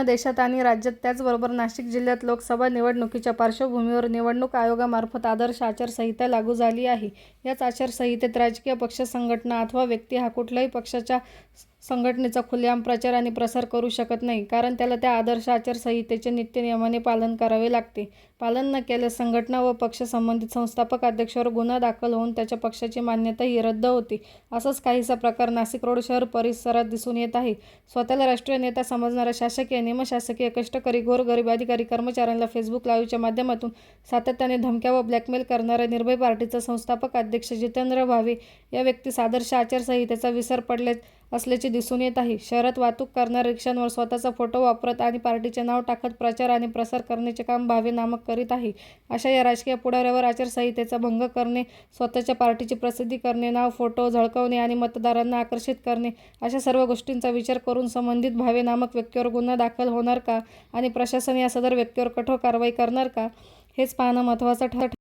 संपूर्ण देशात आणि राज्यात त्याचबरोबर नाशिक जिल्ह्यात लोकसभा निवडणुकीच्या पार्श्वभूमीवर निवडणूक आयोगामार्फत आदर्श आचारसंहिता लागू झाली आहे. याच आचारसंहितेत राजकीय पक्ष, संघटना अथवा व्यक्ती हा कुठल्याही पक्षाच्या संघटनेचा खुलेआम प्रचार आणि प्रसार करू शकत नाही. कारण त्याला त्या आदर्श आचारसंहितेचे नित्यनियमाने पालन करावे लागते. पालन न केल्यास संघटना व पक्ष संबंधित संस्थापक अध्यक्षावर गुन्हा दाखल होऊन त्याच्या पक्षाची मान्यताही रद्द होते. असाच काहीसा प्रकार नाशिकरोड शहर परिसरात दिसून येत आहे. स्वतःला राष्ट्रीय नेता समजणाऱ्या शासकीय, निमशासकीय, कष्टकरी, गोरगरीब अधिकारी, कर्मचाऱ्यांना फेसबुक लाईव्हच्या माध्यमातून सातत्याने धमक्या व ब्लॅकमेल करणाऱ्या निर्भय पार्टीचा संस्थापक अध्यक्ष जितेंद्र भावे या व्यक्तीस आदर्श आचारसंहितेचा विसर पडल्यास असल्याचे दिसून येत आहे. शहरात वाहतूक करणाऱ्या रिक्षांवर स्वतःचा फोटो वापरत आणि पार्टीचे नाव टाकत प्रचार आणि प्रसार करण्याचे काम भावे नामक करीत आहे. अशा या राजकीय पुढाऱ्यावर आचारसंहितेचा भंग करणे, स्वतःच्या पार्टीची प्रसिद्धी करणे, नाव, फोटो झळकवणे आणि मतदारांना आकर्षित करणे अशा सर्व गोष्टींचा विचार करून संबंधित भावे नामक व्यक्तीवर गुन्हा दाखल होणार का आणि प्रशासन या सदर व्यक्तीवर कठोर कारवाई करणार का, हेच पाहणं महत्त्वाचं ठरत